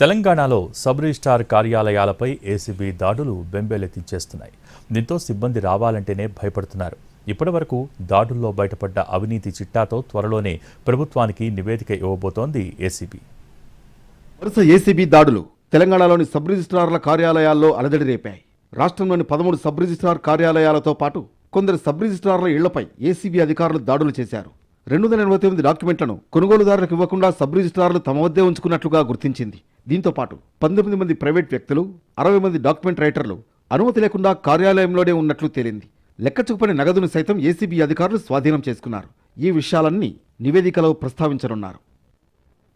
తెలంగాణలో sub registrar కార్యాలయాలపై ACB దాడులు బెంబేలెత్తించేస్తున్నాయి. దీంతో సిబ్బంది రావాలంటేనే భయపడుతున్నారు. ఇప్పటివరకు దాడుల్లో బయటపడ్డ అవినీతి చిట్టాతో త్వరలోనే ప్రభుత్వానికి నివేదిక ఇవ్వబోతోంది ఏసీబీ. వరుస ఏసీబీ దాడులు తెలంగాణలోని సబ్ రిజిస్ట్రార్ల కార్యాలయాల్లో అలజడి రేపాయి. రాష్ట్రంలోని పదమూడు సబ్ రిజిస్ట్రార్ కార్యాలయాలతో పాటు కొందరు సబ్ రిజిస్ట్రార్ల ఇళ్ళపై ఏసీబీ అధికారులు దాడులు చేశారు. రెండు వందల ఎనభై తొమ్మిది డాక్యుమెంట్లను కొనుగోలుదారులకు ఇవ్వకుండా సబ్ రిజిస్ట్రార్లు తమ వద్దే ఉంచుకున్నట్లుగా గుర్తించింది. దీంతో పాటు పంతొమ్మిది మంది ప్రైవేట్ వ్యక్తులు అరవై మంది డాక్యుమెంట్ రైటర్లు అనుమతి లేకుండా కార్యాలయంలోనే ఉన్నట్లు తేలింది. లెక్క చూపని నగదును సైతం ఏసీబీ అధికారులు స్వాధీనం చేసుకున్నారు. ఈ విషయాలన్నీ నివేదికలో ప్రస్తావించనున్నారు.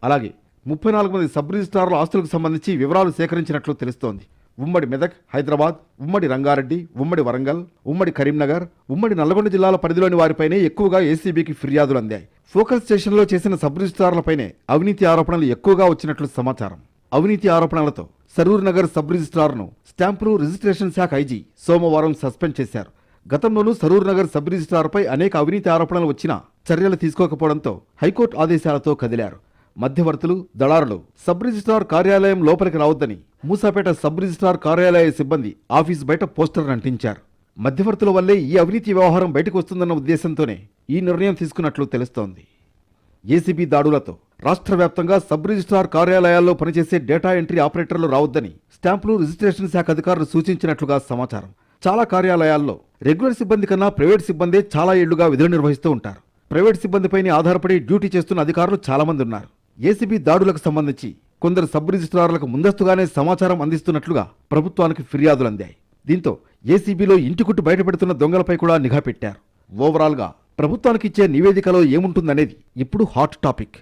అలాగే ముప్పై నాలుగు మంది సబ్ రిజిస్ట్రార్ల ఆస్తులకు సంబంధించి వివరాలు సేకరించినట్లు తెలుస్తోంది. ఉమ్మడి మెదక్ హైదరాబాద్ ఉమ్మడి రంగారెడ్డి ఉమ్మడి వరంగల్ ఉమ్మడి కరీంనగర్ ఉమ్మడి నల్గొండ జిల్లాల పరిధిలోని వారిపైనే ఎక్కువగా ఏసీబీకి ఫిర్యాదులు అందాయి. ఫోకస్ స్టేషన్లో చేసిన సబ్ రిజిస్ట్రార్లపైనే అవినీతి ఆరోపణలు ఎక్కువగా వచ్చినట్లు సమాచారం. అవినీతి ఆరోపణలతో సరూర్ నగర్ సబ్ రిజిస్ట్రార్ను స్టాంపులు రిజిస్ట్రేషన్ శాఖ ఐజీ సోమవారం సస్పెండ్ చేశారు. గతంలోనూ సరూర్ నగర్ సబ్ రిజిస్ట్రార్పై అనేక అవినీతి ఆరోపణలు వచ్చినా చర్యలు తీసుకోకపోవడంతో హైకోర్టు ఆదేశాలతో కదిలారు. మధ్యవర్తులు దళారులు సబ్ రిజిస్ట్రార్ కార్యాలయం లోపలికి రావద్దని మూసాపేట సబ్ రిజిస్ట్రార్ కార్యాలయ సిబ్బంది ఆఫీస్ బయట పోస్టర్ అంటించారు. మధ్యవర్తుల వల్లే ఈ అవినీతి వ్యవహారం బయటకు వస్తుందన్న ఉద్దేశంతోనే ఈ నిర్ణయం తీసుకున్నట్లు తెలుస్తోంది. ఏసీబీ దాడులతో రాష్ట్ర వ్యాప్తంగా సబ్ రిజిస్ట్రార్ కార్యాలయాల్లో పనిచేసే డేటా ఎంట్రీ ఆపరేటర్లు రావద్దని స్టాంపులు రిజిస్ట్రేషన్ శాఖ అధికారులు సూచించినట్లుగా సమాచారం. చాలా కార్యాలయాల్లో రెగ్యులర్ సిబ్బంది కన్నా ప్రైవేట్ సిబ్బందే చాలా ఏళ్ళుగా విధులు నిర్వహిస్తూ ఉంటారు. ప్రైవేట్ సిబ్బందిపైనే ఆధారపడి డ్యూటీ చేస్తున్న అధికారులు చాలామంది ఉన్నారు. ఏసీబీ దాడులకు సంబంధించి కొందరు సబ్ రిజిస్ట్రార్లకు ముందస్తుగానే సమాచారం అందిస్తున్నట్లుగా ప్రభుత్వానికి ఫిర్యాదులు అందాయి. దీంతో ఏసీబీలో ఇంటికుట్టు బయటపెడుతున్న దొంగలపై కూడా నిఘా పెట్టారు. ఓవరాల్గా ప్రభుత్వానికి ఇచ్చే నివేదికలో ఏముంటుందనేది ఇప్పుడు హాట్ టాపిక్.